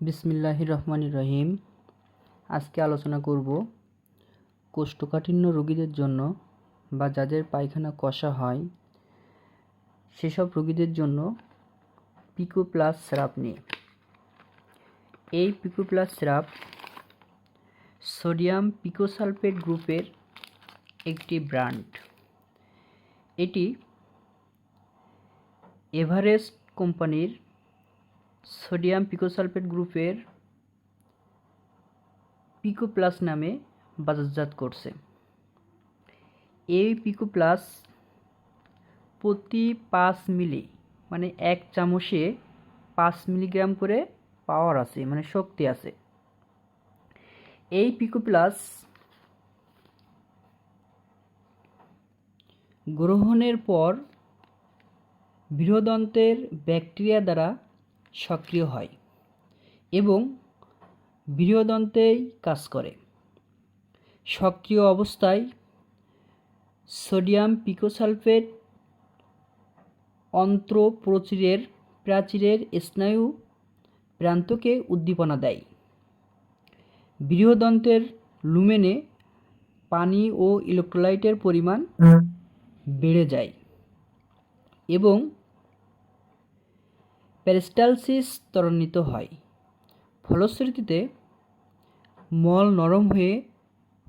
বিসমিল্লাহির রহমানির রহিম আজকে আলোচনা করব কোষ্ঠকাঠিন্য রোগীদের জন্য বা যাদের পায়খানা কষা হয়, সেসব রোগীদের জন্য পিকো প্লাস সিরাপ নিয়ে। এই Pico plus syrup sodium picosulfate গ্রুপের একটি ব্র্যান্ড। এটি এভারেস্ট কোম্পানির সোডিয়াম পিকোসালফেট গ্রুপের পিকো প্লাস নামে বাজারজাত করছে। এই পিকো প্লাস প্রতি পাঁচ মিলি মানে এক চামচে পাঁচ মিলিগ্রাম করে পাওয়ার আছে মানে শক্তি আছে। এই পিকো প্লাস গ্রহণের পর বৃহদন্তের ব্যাকটেরিয়া দ্বারা সক্রিয় হয় এবং বৃহদন্তেই কাজ করে। সক্রিয় অবস্থায় সোডিয়াম পিকোসালফেট অন্ত্রপ্রচীরের প্রাচীরের স্নায়ু প্রান্তকে উদ্দীপনা দেয়। বৃহদন্তের লুমেনে পানি ও ইলেকট্রোলাইটের পরিমাণ বেড়ে যায় এবং প্যারিস্টালসিস ত্বরান্বিত হয়। ফলশ্রুতিতে, মল নরম হয়ে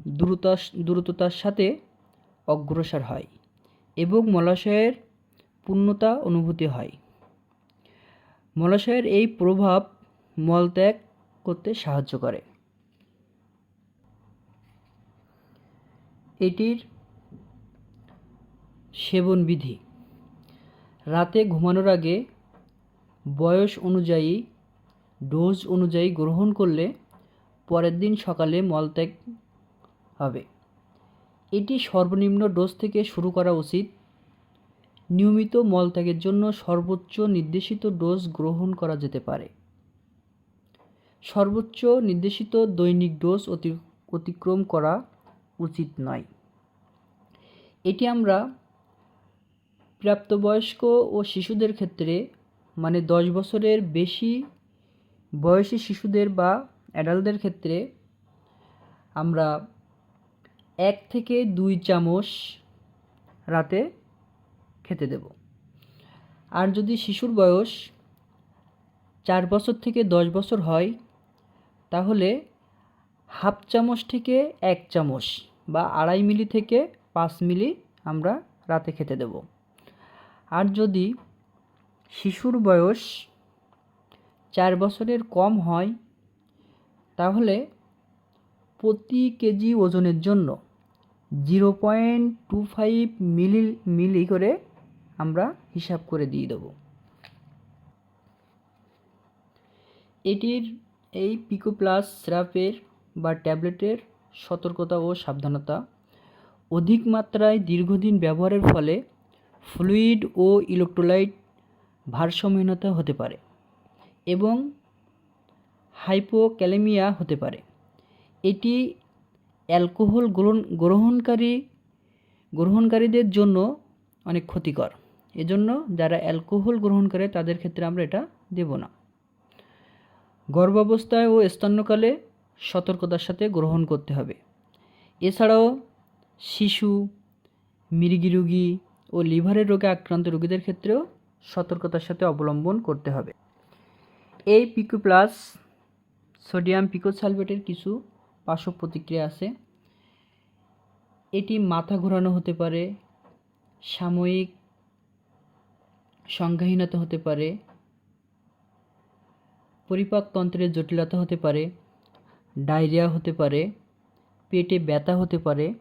দ্রুতা দ্রুততার সাথে অগ্রসর হয় এবং মলাশয়ের পূর্ণতা অনুভূতি হয়। মলাশয়ের এই প্রভাব মলত্যাগ করতে সাহায্য করে। এটির সেবন বিধি রাতে ঘুমানোর আগে বয়স অনুযায়ী, ডোজ অনুযায়ী গ্রহণ করলে পরের দিন সকালে মলত্যাগ হবে। এটি সর্বনিম্ন ডোজ থেকে শুরু করা উচিত। নিয়মিত মলত্যাগের জন্য সর্বোচ্চ নির্দেশিত ডোজ গ্রহণ করা যেতে পারে। সর্বোচ্চ নির্দেশিত দৈনিক ডোজ অতি, অতিক্রম করা উচিত নয়। এটি আমরা প্রাপ্তবয়স্ক ও শিশুদের ক্ষেত্রে মানে দশ বছরের বেশি বয়সী শিশুদের বা অ্যাডাল্টদের ক্ষেত্রে আমরা এক থেকে দুই চামচ রাতে খেতে দেব। আর যদি শিশুর বয়স চার বছর থেকে দশ বছর হয়, তাহলে হাফ চামচ থেকে এক চামচ বা আড়াই মিলি থেকে পাঁচ মিলি আমরা রাতে খেতে দেব। আর যদি শিশুর বয়স চার বছরের কম হয়, তাহলে প্রতি কেজি ওজনের জন্য zero point two five milli milli করে আমরা হিসাব করে দিয়ে দেব। এটির এই পিকো প্লাস সিরাপের বা ট্যাবলেটের সতর্কতা ও সাবধানতা অধিক মাত্রায় দীর্ঘদিন ব্যবহারের ফলে ফ্লুইড ও ইলেকট্রোলাইট ভারসাম্যহীনতা হতে পারে এবং হাইপোক্যালেমিয়া হতে পারে। এটি অ্যালকোহল গ্রহণ, গ্রহণকারী, গ্রহণকারীদের জন্য অনেক ক্ষতিকর। এজন্য যারা অ্যালকোহল গ্রহণ করে তাদের ক্ষেত্রে আমরা এটা দেব না। গর্ভাবস্থায় ও স্তন্যকালে সতর্কতার সাথে গ্রহণ করতে হবে। এছাড়াও শিশু মৃগী রোগী ও লিভারের রোগে আক্রান্ত রোগীদের ক্ষেত্রেও সতর্কতার সাথে অবলম্বন করতে হবে। এই পিকো প্লাস সোডিয়াম পিকোসালফেটের কিছু পার্শ্ব প্রতিক্রিয়া আছে। এটি মাথা ঘোরানো হতে পারে, সাময়িক সংজ্ঞাহীনতা হতে পারে পরিপাকতন্ত্রের জটিলতা হতে পারে, ডায়রিয়া হতে পারে, পেটে ব্যথা হতে পারে